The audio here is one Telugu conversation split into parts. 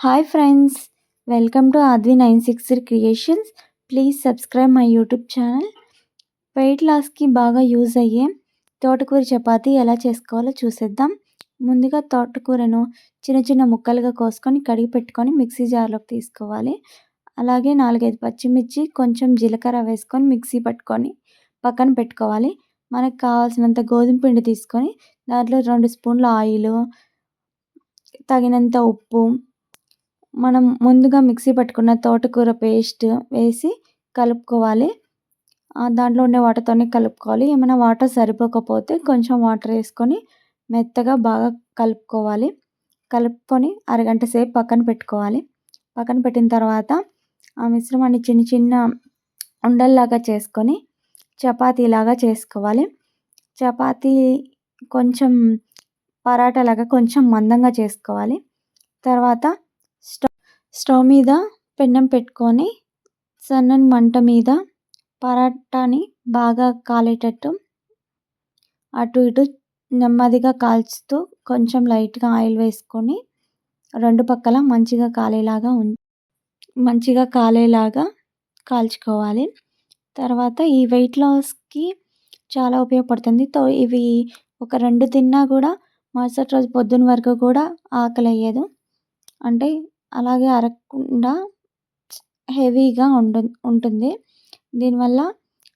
Hi friends welcome to Advi nine six creations please subscribe my YouTube channel weight లాస్కి బాగా యూజ్ అయ్యే తోటకూర చపాతి ఎలా చేసుకోవాలో చూసేద్దాం. ముందుగా తోటకూరను చిన్న చిన్న ముక్కలుగా కోసుకొని కడిగి పెట్టుకొని మిక్సీ జార్లోకి తీసుకోవాలి. అలాగే నాలుగైదు పచ్చిమిర్చి కొంచెం జీలకర్ర వేసుకొని మిక్సీ పట్టుకొని పక్కన పెట్టుకోవాలి. మనకు కావాల్సినంత గోధుమ పిండి తీసుకొని దాంట్లో రెండు స్పూన్ల ఆయిల్ తగినంత ఉప్పు మనం ముందుగా మిక్సీ పట్టుకున్న తోటకూర పేస్ట్ వేసి కలుపుకోవాలి. దాంట్లో ఉండే వాటర్తోనే కలుపుకోవాలి. ఏమైనా వాటర్ సరిపోకపోతే కొంచెం వాటర్ వేసుకొని మెత్తగా బాగా కలుపుకోవాలి. కలుపుకొని అరగంట సేపు పక్కన పెట్టుకోవాలి. పక్కన పెట్టిన తర్వాత ఆ మిశ్రమాన్ని చిన్న చిన్న ఉండల్లాగా చేసుకొని చపాతీలాగా చేసుకోవాలి. చపాతీ కొంచెం పరాటాలాగా కొంచెం మందంగా చేసుకోవాలి. తర్వాత స్టవ్ మీద పెన్నం పెట్టుకొని సన్నని మంట మీద పరాటాని బాగా కాలేటట్టు అటు ఇటు నెమ్మదిగా కాల్చుతూ కొంచెం లైట్గా ఆయిల్ వేసుకొని రెండు పక్కల మంచిగా కాలేలాగా ఉం మంచిగా కాలేలాగా కాల్చుకోవాలి. తర్వాత ఈ వెయిట్ లాస్కి చాలా ఉపయోగపడుతుంది. తో ఇవి ఒక రెండు తిన్నా కూడా మరుసటి రోజు పొద్దున వరకు కూడా ఆకలి వేయదు అంటే అలాగే అరగకుండా హెవీగా ఉండ ఉంటుంది. దీనివల్ల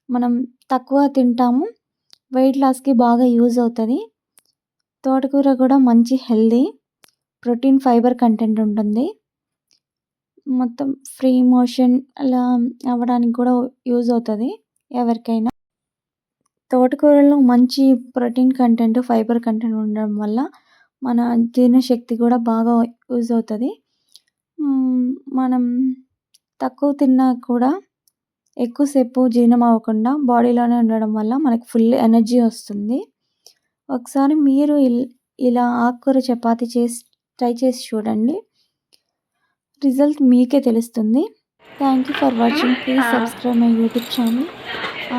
మనం తక్కువ తింటాము. వెయిట్ లాస్కి బాగా యూజ్ అవుతుంది. తోటకూర కూడా మంచి హెల్దీ ప్రోటీన్ ఫైబర్ కంటెంట్ ఉంటుంది. మొత్తం ఫ్రీ మోషన్ అలా అవ్వడానికి కూడా యూజ్ అవుతుంది ఎవరికైనా. తోటకూరలో మంచి ప్రోటీన్ కంటెంట్ ఫైబర్ కంటెంట్ ఉండడం వల్ల మన జీర్ణశక్తి కూడా బాగా యూజ్ అవుతుంది. మనం తక్కువ తిన్నా కూడా ఎక్కువసేపు జీర్ణం అవ్వకుండా బాడీలోనే ఉండడం వల్ల మనకు ఫుల్ ఎనర్జీ వస్తుంది. ఒకసారి మీరు ఇలా ఆకుకూర చపాతి చేసి ట్రై చేసి చూడండి. రిజల్ట్ మీకే తెలుస్తుంది. Thank you for watching. Please subscribe my YouTube channel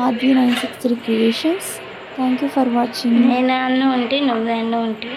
Advi nine six three creations. Thank you for watching. నేను అన్న ఉంటే నువ్వు అన్న ఉంటే